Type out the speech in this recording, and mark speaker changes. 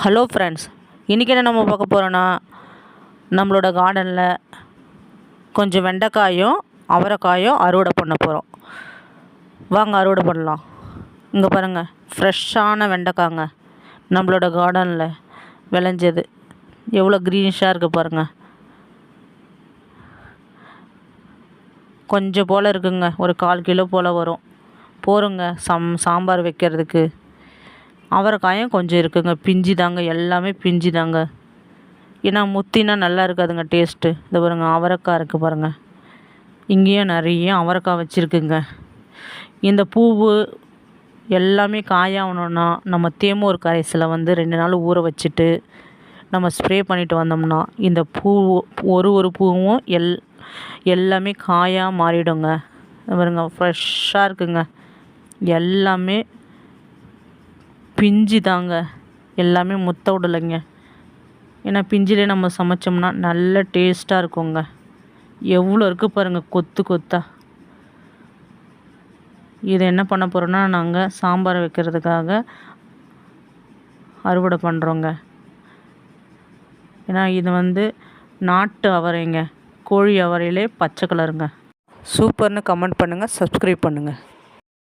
Speaker 1: Hello friends இன்றைக்கி என்ன நம்ம பார்க்க போகிறோன்னா நம்மளோட கார்டனில் கொஞ்சம் வெண்டைக்காயும் அவரைக்காயும் அறுவடை பண்ண போகிறோம் வாங்க அறுவடை பண்ணலாம். இங்கே பாருங்கள் ஃப்ரெஷ்ஷான வெண்டைக்காங்க. நம்மளோட கார்டனில் விளைஞ்சது. எவ்வளோ க்ரீனிஷாக இருக்குது பாருங்கள் கொஞ்சம் போல் இருக்குங்க ஒரு கால் கிலோ போல் வரும். போருங்க சம் சாம்பார் வைக்கிறதுக்கு. அவரைக்காயும் கொஞ்சம் இருக்குங்க. பிஞ்சு தாங்க எல்லாமே பிஞ்சு தாங்க. ஏன்னா முத்தினா நல்லா இருக்காதுங்க டேஸ்ட்டு இந்த பாருங்க அவரைக்காய் இருக்குது பாருங்கள் இங்கேயும் நிறைய அவரைக்காய் வச்சுருக்குங்க. இந்த பூவு எல்லாமே காயாகணுன்னா நம்ம தேமூர் கரைசலை வந்து ரெண்டு நாள் ஊற வச்சுட்டு நம்ம ஸ்ப்ரே பண்ணிட்டு வந்தோம்னா இந்த பூ ஒரு ஒரு பூவும் எல் எல்லாமே காயாக மாறிடுங்க. பாருங்க ஃப்ரெஷ்ஷாக இருக்குங்க. எல்லாமே பிஞ்சு தாங்க எல்லாமே முத்த விடலைங்க ஏன்னா பிஞ்சிலே நம்ம சமைச்சோம்னா நல்ல டேஸ்ட்டாக இருக்குங்க. எவ்வளோ இருக்குது பாருங்கள் கொத்து கொத்தா. இதை என்ன பண்ண போகிறோன்னா நாங்கள் சாம்பார் வைக்கிறதுக்காக அறுவடை பண்ணுறோங்க ஏன்னா இது வந்து நாட்டு அவரைங்க. கோழி அவரையிலே பச்சை கலருங்க. சூப்பர்னு கமெண்ட் பண்ணுங்கள் சப்ஸ்கிரைப் பண்ணுங்கள்